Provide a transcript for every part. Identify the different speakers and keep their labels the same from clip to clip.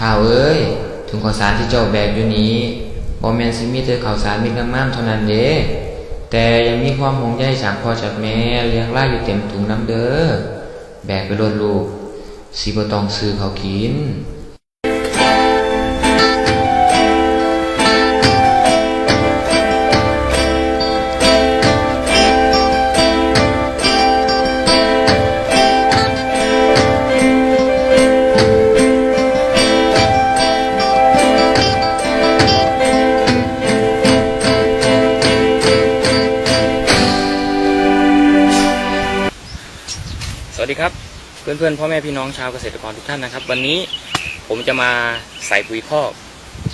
Speaker 1: ท้าเอ้ยถึงข่าวสารที่เจ้าแบกอยู่นี้บอแมนซิมีเตอข่าวสารมีงามๆเท่านั้นเด้แต่ยังมีความห่วงใยสากพ่อจากแม่เลี้ยงไล่อยู่เต็มถุงน้ำเด้อแบกไปโดนลูกสีบตองซื้อเขาวกิน
Speaker 2: วัสดีครับเพื่อนๆพ่อแม่พี่น้องชาวเกษตรกรทุกท่านนะครับ วันนี้ผมจะมาใส่ปุ๋ยคอก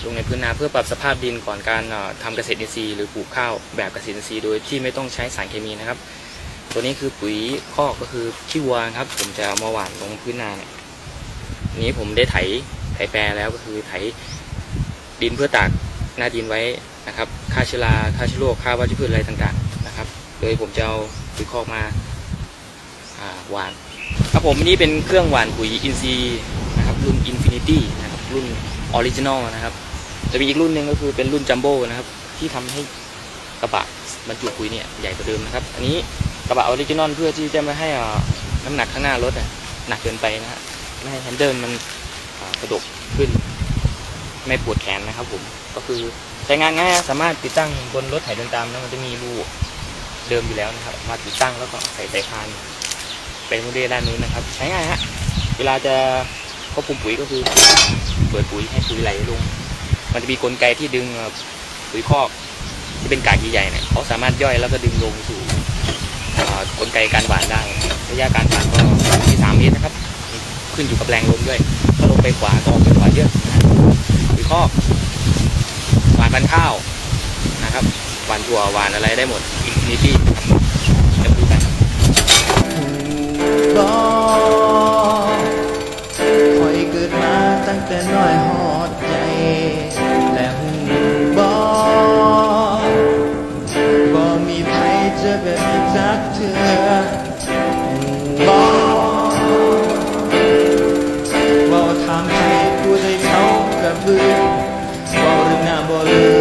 Speaker 2: ลงในพื้นนาเพื่อปรับสภาพดินก่อนการเอ่อทำเกษตรอินทรีย์หรือปลูกข้าวแบบเกษตรอินทรีย์โดยที่ไม่ต้องใช้สารเคมีนะครับ ตัวนี้คือปุ๋ยคอกก็คือขี้วัวครับ ผมจะเอามาหว่านลงพื้นนาเนี่ยนี้ผมได้ไถไถแปรแล้วก็คือไถดินเพื่อตากหน้าดินไว้นะครับฆ่าเชื้อราฆ่าเชื้อโรคฆ่าวัชพืชอะไรต่างๆนะครับ โดยผมจะเอาปุ๋ยคอกมา หว่านครับผมนี่เป็นเครื่องหว่านปุ๋ยอินทรีนะครับรุ่น Infinity นะครับรุ่นออริจินอลนะครับจะมีอีกรุ่นหนึ่งก็คือเป็นรุ่นจัมโบ้นะครับที่ทำให้กระบะบรรจุปุ๋ยเนี่ยใหญ่กว่าเดิมนะครับ อันนี้กระบะออริจินอลเพื่อที่จะไม่ให้อ่าน้ำหนักข้างหน้ารถอะหนักเกินไปนะฮะไม่ให้แฮนเดิลมันกระดกขึ้น ไม่ปวดแขนนะครับผมก็คือใช้งานง่ายสามารถติดตั้งบนรถไถเดินตามนะมันจะมีรูเดิมอยู่แล้วนะครับ มาติดตั้งแล้วก็ใส่สายพาน ป็นโมเดลด้านนู้นนะครับ ใช้ง่ายฮะเวลาจะควบคุมปุ๋ยก็คือ เปิดปุ๋ยให้ปุ๋ยไหลลง มันจะมีกลไกที่ดึงปุ๋ยคอกที่เป็นกากใหญ่ๆเนี่ยเขาสามารถย่อยแล้วก็ดึงลงสู่กลไกการหว่านได้ระยะการหว่านก็ที่สามเมตรนะครับ ขึ้นอยู่กับแรงลมด้วยถ้าลมไปขวาก็ออกไปขวาเยอะปุ๋ยคอกหว่านพันข้าวนะครับหว่านถั่วหว่านอะไรได้หมดอินฟินิตี้ บ
Speaker 3: อคอยเกิดมาตั้งแต่น้อยหอดใหญ่และหูบอบอมีใครจะแบบจักเถื่อบอทำให้ผู้ใดเขากระเบือบอเรื่องหน้าบอเลือ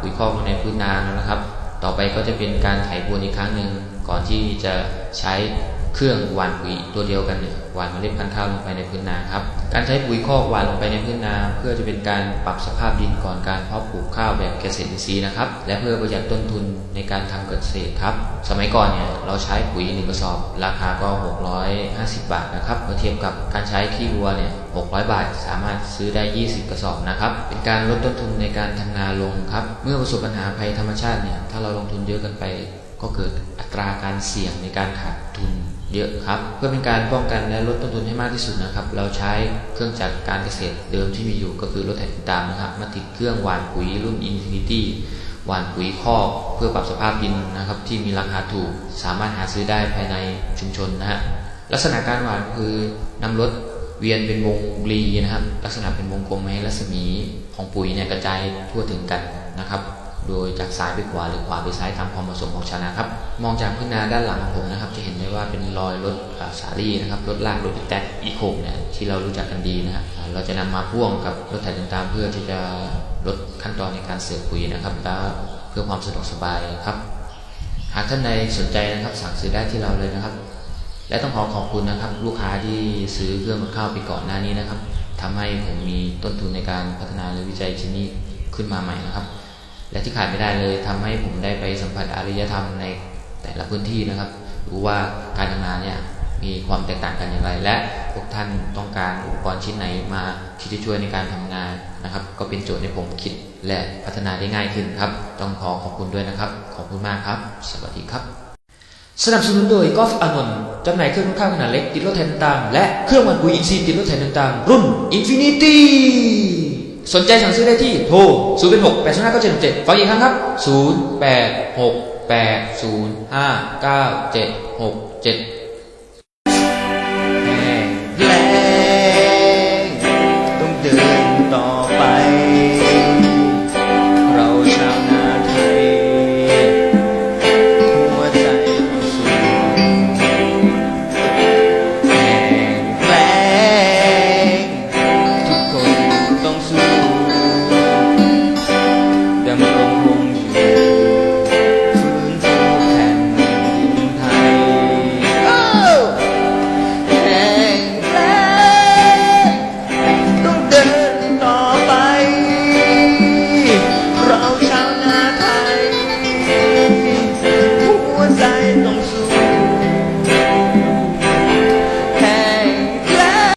Speaker 1: ปุ๋ยคอกลงในพื้นนานะครับ ต่อไปก็จะเป็นการไถบวนอีกครั้งหนึ่งก่อนที่จะใช้ เครื่องหว่านปุ๋ยตัวเดียวกันเนี่ยหว่านเมล็ดพันธุ์ข้าวลงไปในพื้นนาครับ การใช้ปุ๋ยคอกหว่านลงไปในพื้นนา เพื่อจะเป็นการปรับสภาพดินก่อนการเพาะปลูกข้าวแบบเกษตรอินทรีย์นะครับ และเพื่อประหยัดต้นทุนในการทำเกษตรครับ สมัยก่อนเนี่ยเราใช้ปุ๋ยหนึ่งกระสอบ ราคาก็ 650 บาทนะครับเมื่อเทียบกับการใช้ขี้วัวเนี่ย600 บาท สามารถซื้อได้ 20 กระสอบนะครับ เป็นการลดต้นทุนในการทำนาลงครับ เมื่อประสบปัญหาภัยธรรมชาติเนี่ย ถ้าเราลงทุนเยอะกันไป ก็เกิดอัตราการเสี่ยงในการขาดทุน เยอะครับ เพื่อเป็นการป้องกันและลดต้นทุนให้มากที่สุดนะครับ เราใช้เครื่องจักรการเกษตรเดิมที่มีอยู่ก็คือรถไถติดตามนะครับ มาติดเครื่องหว่านปุ๋ยรุ่น Infinity หว่านปุ๋ยคอกเพื่อปรับสภาพดินนะครับที่มีราคาถูกสามารถหาซื้อได้ภายในชุมชนนะฮะลักษณะการหว่านคือนำรถเวียนเป็นวงรีนะครับ ลักษณะเป็นวงกลมให้รัศมีของปุ๋ยเนี่ยกระจายทั่วถึงกันนะครับ โดยจากซ้ายไปขวาหรือขวาไปซ้ายตามความเหมาะสมของชาวนาครับ มองจากพื้นนาด้านหลังของผมนะครับ จะเห็นได้ว่าเป็นรอยรถอ่าสาลี่นะครับรถลากรถแท็กอีโคเนี่ยที่เรารู้จักกันดีนะฮะอ่าเราจะนำมาพ่วงกับรถไถต่างๆเพื่อที่จะลดขั้นตอนในการเสิร์ฟปุ๋ยนะครับและเพื่อความสะดวกสบายครับ หากท่านใดสนใจนะครับสั่งซื้อได้ที่เราเลยนะครับ และต้องขอขอบคุณนะครับ ลูกค้าที่ซื้อเครื่องกับข้าวไปก่อนหน้านี้นะครับทำให้ผมมีต้นทุนในการพัฒนาและวิจัยชิ้นนี้ขึ้นมาใหม่นะครับ และที่ขาดไม่ได้เลยทำให้ผมได้ไปสัมผัสอารยธรรมในแต่ละพื้นที่นะครับ รู้ว่าการทำงานเนี่ยมีความแตกต่างกันอย่างไร และพวกท่านต้องการอุปกรณ์ชิ้นไหนมาที่จะช่วยในการทำงานนะครับ ก็เป็นโจทย์ให้ผมคิดและพัฒนาได้ง่ายขึ้นครับ ต้องขอขอบคุณด้วยนะครับ ขอบคุณมากครับ สวัสดีครับ สนับสนุนโดยกอล์ฟอานนท์จำหน่ายเครื่องข้าวขนาดเล็กติดรถแทนต่างและเครื่องวันปุ๋ยอินทรีติดรถแทนต่างรุ่น Infinity สนใจสั่งซื้อได้ที่โทร0 6 8 5 9 7 7ฟังอีกครั้งครับ 0 8 6 8 0 5 9 7 6 7